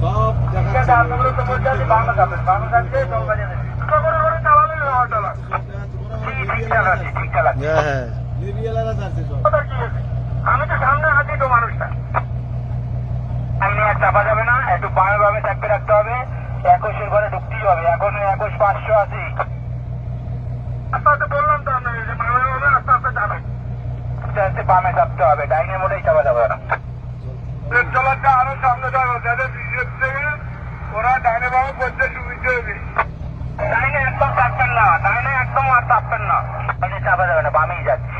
সব? আমি তো সামনে আছি তো মানুষটা। আইনে আর চাপা যাবে না একটু বামে বামে থাকতে রাখতে হবে। একুশের ঘরে ঢুকতেই হবে এখন একুশ পাঁচশো আশি। আস্তে আস্তে বললাম তো আপনাকে যে বামে বামে আস্তে আস্তে যাবে। আস্তে আস্তে বামে চাপতে হবে ডাইনে মোটেই চাপা ব্যাপারটা আরও সামনে থাকো যাতে বিশেষ থেকে ওরা ডাইনে বামে করতে সুবিধা হবে। ডাইনে একদম চাপবেন না, ডাইনে একদম আর চাপবেন না। মানে চাপা যাবে না, বামেই যাচ্ছে।